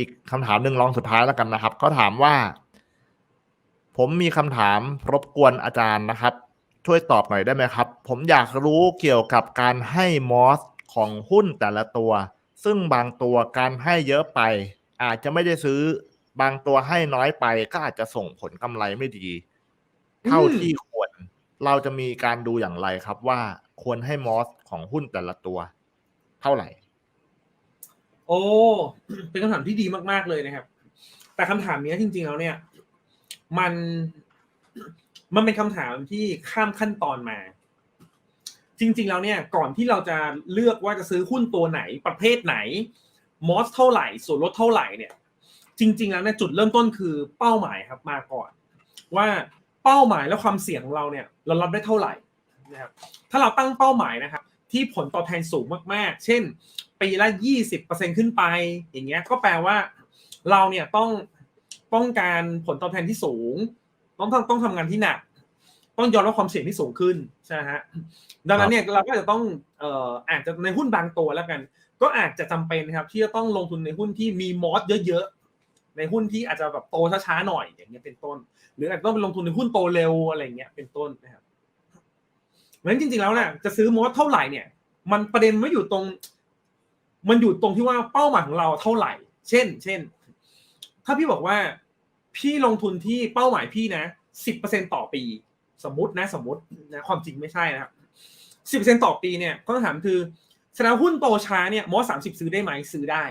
อีกคำถามหนึ่งลองสุดท้ายแล้วกันนะครับเขาถามว่า ผมมีคำถามรบกวนอาจารย์นะครับ ช่วยตอบหน่อยได้ไหมครับ ผมอยากรู้เกี่ยวกับการให้มอสของหุ้นแต่ละตัว ซึ่งบางตัวการให้เยอะไป อาจจะไม่ได้ซื้อบางตัวให้น้อยไปก็อาจจะส่งผลกำไรไม่ดี เท่าที่ควร เราจะมีการดูอย่างไรครับว่าควรให้มอสของหุ้นแต่ละตัว เท่าไหร่ โอ้ เป็นคำถามที่ดีมาก ๆ เลยนะครับ แต่คำถามนี้จริง ๆ แล้วเนี่ย มันมันเป็นคำถามที่ข้ามขั้นตอนมา จริง ๆ แล้วเนี่ย ก่อนที่เราจะเลือกว่าจะซื้อหุ้นตัวไหน ประเภทไหน มอสเท่าไหร่ ส่วนลดเท่าไหร่เนี่ย จริง ๆ แล้วเนี่ยจุดเริ่มต้นคือเป้าหมายครับมาก่อน ว่าเป้าหมายและความเสี่ยงของเราเนี่ย เรารับได้เท่าไหร่นะครับถ้าเราตั้งเป้าหมายนะครับ ที่ผลตอบแทนสูงมากๆ เช่น ปีละยี่สิบเปอร์เซ็นขึ้นไป อย่างเงี้ย ก็แปลว่าเราเนี่ยต้องต้องการผลตอบแทนที่สูงต้องต้องต้องทำงานที่หนัก ต้องยอมรับความเสี่ยงที่สูงขึ้นใช่ไหมฮะ ดังนั้นเนี่ยเราก็จะต้องเอ่ออาจจะในหุ้นบางตัวแล้วกัน ก็อาจจะจำเป็นนะครับที่จะต้องลงทุนในหุ้นที่มีมอสเยอะๆ ในหุ้นที่อาจจะแบบโตช้าๆหน่อยอย่างเงี้ยเป็นต้น หรืออาจจะต้องไปลงทุนในหุ้นโตเร็วอะไรเงี้ยเป็นต้นนะครับ เพราะฉะนั้นจริงๆแล้วเนี่ยจะซื้อมอสเท่าไหร่เนี่ย มันประเด็นไม่อยู่ตรง มันอยู่ตรงที่ว่าเป้าหมายของเราเท่าไหร่ เช่น เช่น ถ้าพี่บอกว่าพี่ลงทุนที่เป้าหมายพี่นะสิบเปอร์เซ็นต่อปี สมมตินะ สมมตินะความจริงไม่ใช่นะครับสิบเปอร์เซ็นต่อปีเนี่ยคำถามคือแสดงหุ้นโตช้าเนี่ยมอสสามสิบซื้อได้ไหมซื้อได้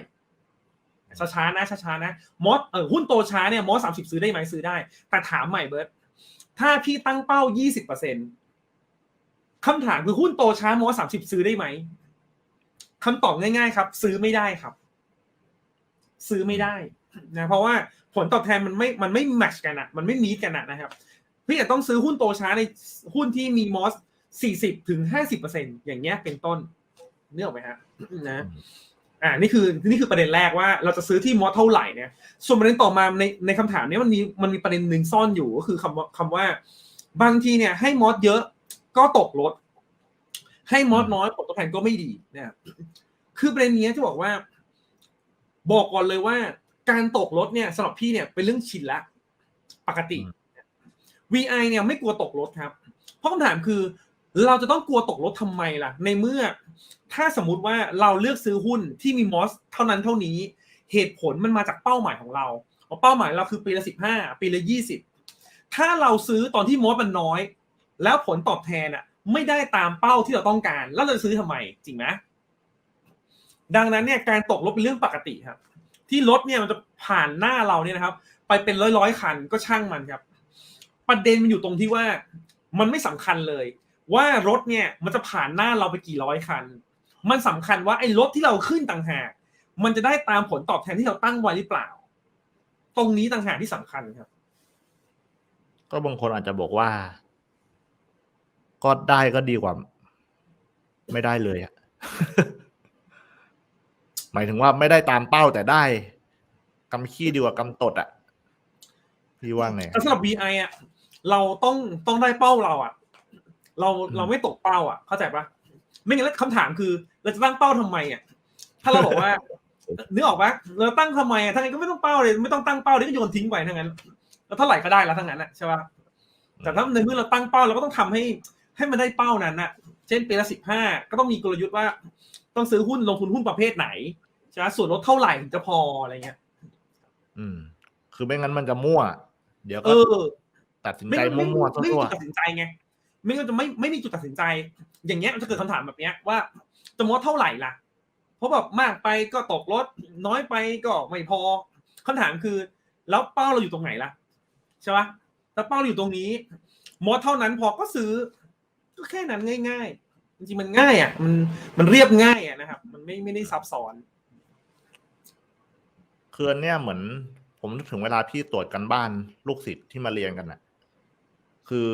ช้าๆนะช้าๆนะมอสเออหุ้นโตช้าเนี่ยมอสสามสิบซื้อได้ไหมซื้อได้ แต่ถามใหม่เบิร์ตถ้าพี่ตั้งเป้ายี่สิบเปอร์เซ็นต คำถามคือหุ้นโตช้ามอสสามสิบซื้อได้ไหมคำตอบง่ายๆครับ ซื้อไม่ได้ครับ ซื้อไม่ได้นะเพราะว่าผลตอบแทนมันไม่มันไม่แมชกันอะมันไม่มีกันอะนะครับพี่จะต้องซื้อหุ้นโตช้าในหุ้นที่มีมอสสี่สิบถึงห้าสิบเปอร์เซ็นอย่างเงี้ยเป็นต้นเนื้ออกไหมฮะนะอ่านี่คือนี่คือประเด็นแรกว่าเราจะซื้อที่มอสเท่าไหร่เนี่ยส่วนประเด็นต่อมาในในคำถามนี้มันมีมันมีประเด็นหนึ่งซ่อนอยู่ก็คือคำว่าคำว่าบางทีเนี่ยให้มอสเยอะ ก็ตกลด ให้มอสน้อยผลตอบแทนก็ไม่ดีนะครับคือประเด็นนี้ที่บอกว่า บอกก่อนเลยว่า การตกลดเนี่ยสำหรับพี่เนี่ยเป็นเรื่องชินละปกติ VI เนี่ยไม่กลัวตกรถครับ เพราะคำถามคือ เราจะต้องกลัวตกรถทำไมล่ะ ในเมื่อ ถ้าสมมุติว่าเราเลือกซื้อหุ้นที่มีมอสเท่านั้นเท่านี้ เหตุผลมันมาจากเป้าหมายของเราเป้าหมายเราคือปีละสิบห้าปีละยี่สิบถ้าเราซื้อตอนที่มอสมันน้อย แล้วผลตอบแทนอะไม่ได้ตามเป้าที่เราต้องการ แล้วเราจะซื้อทำไมจริงไหมดังนั้นเนี่ยการตกรถเป็นเรื่องปกติครับ ที่รถเนี่ยมันจะผ่านหน้าเราเนี่ยนะครับ ไปเป็นร้อยร้อยคันก็ช่างมันครับ ประเด็นมันอยู่ตรงที่ว่ามันไม่สำคัญเลย ว่ารถเนี่ยมันจะผ่านหน้าเราไปกี่ร้อยคัน มันสำคัญว่าไอ้รถที่เราขึ้นต่างหากมันจะได้ตามผลตอบแทนที่เราตั้งไว้หรือเปล่า ตรงนี้ต่างหากที่สำคัญครับ ก็บางคนอาจจะบอกว่า ก็ได้ก็ดีกว่า ไม่ได้เลยอะหมายถึงว่าไม่ได้ตามเป้าแต่ได้กำขี้ดีกว่ากำตดอะพี่ว่าไงแต่สำหรับ VI อะเราต้องต้องได้เป้าเราอะเราเราไม่ตกเป้าอะเข้าใจปะไม่งั้นแล้วคำถามคือ เราจะตั้งเป้าทำไมอะถ้าเราบอกว่านึกออกปะเราตั้งทำไมอะทั้งนั้นก็ไม่ต้องเป้าเลยไม่ต้องตั้งเป้าเลยก็โยนทิ้งไปทั้งนั้นแล้วเท่าไหร่ก็ได้แล้วทั้งนั้นอะใช่ปะแต่ถ้าในเมื่อเราตั้งเป้าเราก็ต้องทำให้ ให้มันได้เป้านั้นอะเช่นปีละสิบห้าก็ต้องมีกลยุทธ์ว่า ต้องซื้อหุ้นลงทุนหุ้นประเภทไหนใช่ไหมส่วนลดเท่าไหร่ถึงจะพออะไรเงี้ย อืม คือไม่งั้นมันจะมั่ว เดี๋ยวเอก็อตัดสินไม่ใจไม่มั่วๆไม่มีทั่วจุดตัดสินใจไงไม่งั้นจะไม่ไม่มีจุดตัดสินใจ อย่างเงี้ยมันจะเกิดคำถามแบบเนี้ยว่าจะมดเท่าไหร่ล่ะ เพราะแบบมากไปก็ตกรถน้อยไปก็ไม่พอคำถามคือ แล้วเป้าเราอยู่ตรงไหนล่ะใช่ปะถ้าเป้าเราอยู่ตรงนี้มดเท่านั้นพอก็ซื้อ ก็แค่นั้นง่าย ๆ จริงๆมันง่ายอะ มันมันเรียบง่ายอะนะครับ มันไม่ไม่ได้ซับซ้อนๆคืออันเนี้ยเหมือน ผมนึกถึงเวลาพี่ตรวจกันบ้านลูกศิษย์ที่มาเรียนกันน่ะ คือ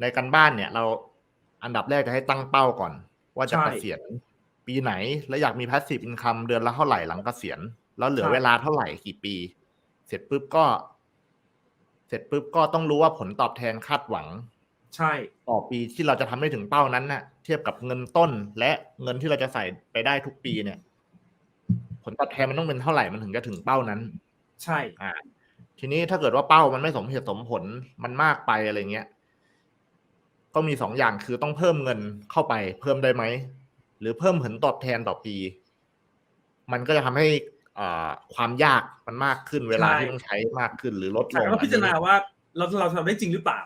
ในกันบ้านเนี่ย เราอันดับแรกจะให้ตั้งเป้าก่อน ว่าจะใช่เกษียณปีไหน แล้วอยากมี passive income เดือนละเท่าไหร่หลังเกษียณแล้วเหลือใช่เวลาเท่าไหร่กี่ปี เสร็จปุ๊บก็ เสร็จปุ๊บก็ต้องรู้ว่าผลตอบแทนคาดหวัง ใช่ต่อปีที่เราจะทำให้ถึงเป้านั้นน่ะ เทียบกับเงินต้นและเงินที่เราจะใส่ไปได้ทุกปีเนี่ย ผลตอบแทนมันต้องเป็นเท่าไหร่มันถึงจะถึงเป้านั้น ใช่อ่าทีนี้ถ้าเกิดว่าเป้ามันไม่สมเหตุสมผลมันมากไปอะไรเงี้ยก็มีสองอย่างคือต้องเพิ่มเงินเข้าไป เพิ่มได้ไหมหรือเพิ่มผลตอบแทนต่อปี มันก็จะทำให้อ่าความยากมันมากขึ้นเวลาที่ต้องใช้มากขึ้นหรือลดลแต่งก็พิจารณาว่าเราเราทำได้จริงหรือเปล่า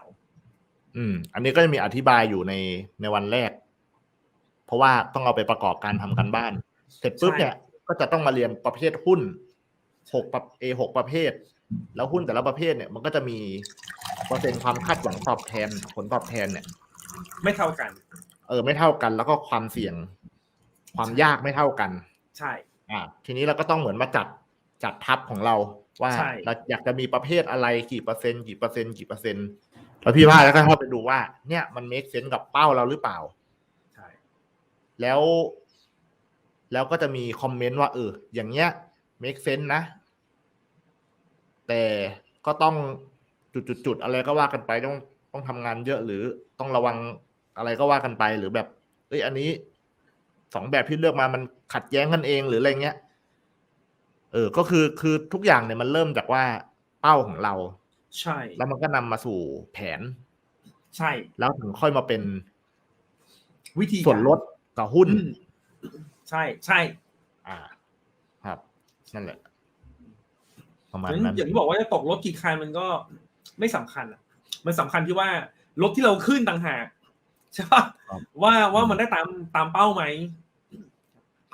อืม อันนี้ก็จะมีอธิบายอยู่ในในวันแรก เพราะว่าต้องเอาไปประกอบการทำกันบ้าน เสร็จปุ๊บใช่เนี่ย ก็จะต้องมาเรียนประเภทหุ้นหกประเอหกประเภท แล้วหุ้นแต่ละประเภทเนี่ยมันก็จะมีเปอร์เซ็นต์ความคาดหวังตอบแทน ผลตอบแทนเนี่ย ไม่เท่ากัน เออ ไม่เท่ากัน แล้วก็ความเสี่ยง ความยากไม่เท่ากัน ใช่ อ่า ทีนี้เราก็ต้องเหมือนมาจัดจัดทับของเราว่าใช่เราอยากจะมีประเภทอะไรกี่เปอร์เซ็นต์กี่เปอร์เซ็นต์กี่เปอร์เซ็นต์ แล้วพี่ว่าแล้วก็เข้าไปดูว่า เนี่ยมันเมคเซนส์กับเป้าเราหรือเปล่าใช่แล้ว แล้วก็จะมีคอมเมนต์ว่าเอออย่างเงี้ย make sense นะ แต่ก็ต้องจุดๆๆอะไรก็ว่ากันไปต้องต้องทำงานเยอะหรือต้องระวังอะไรก็ว่ากันไปหรือแบบเอ้ยอันนี้สองแบบที่เลือกมามันขัดแย้งกันเองหรืออะไรเงี้ย เออ ก็คือคือทุกอย่างเนี่ยมันเริ่มจากว่าเป้าของเรา ใช่ แล้วมันก็นำมาสู่แผน ใช่ แล้วถึงค่อยมาเป็น วิธีการส่วนลดกับหุ้นอืมใช่ใช่ อ่า ครับ นั่นแหละประมาณงั้นนั้นอย่างที่บอกว่าจะตกรถกี่คันมันก็ไม่สำคัญอะ มันสำคัญที่ว่ารถที่เราขึ้นต่างหากใช่ปะครับว่าว่ามันได้ตามตามเป้าไหม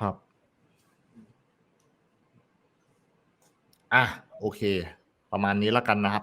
ครับ อะโอเค ประมาณนี้แล้วกันนะครับ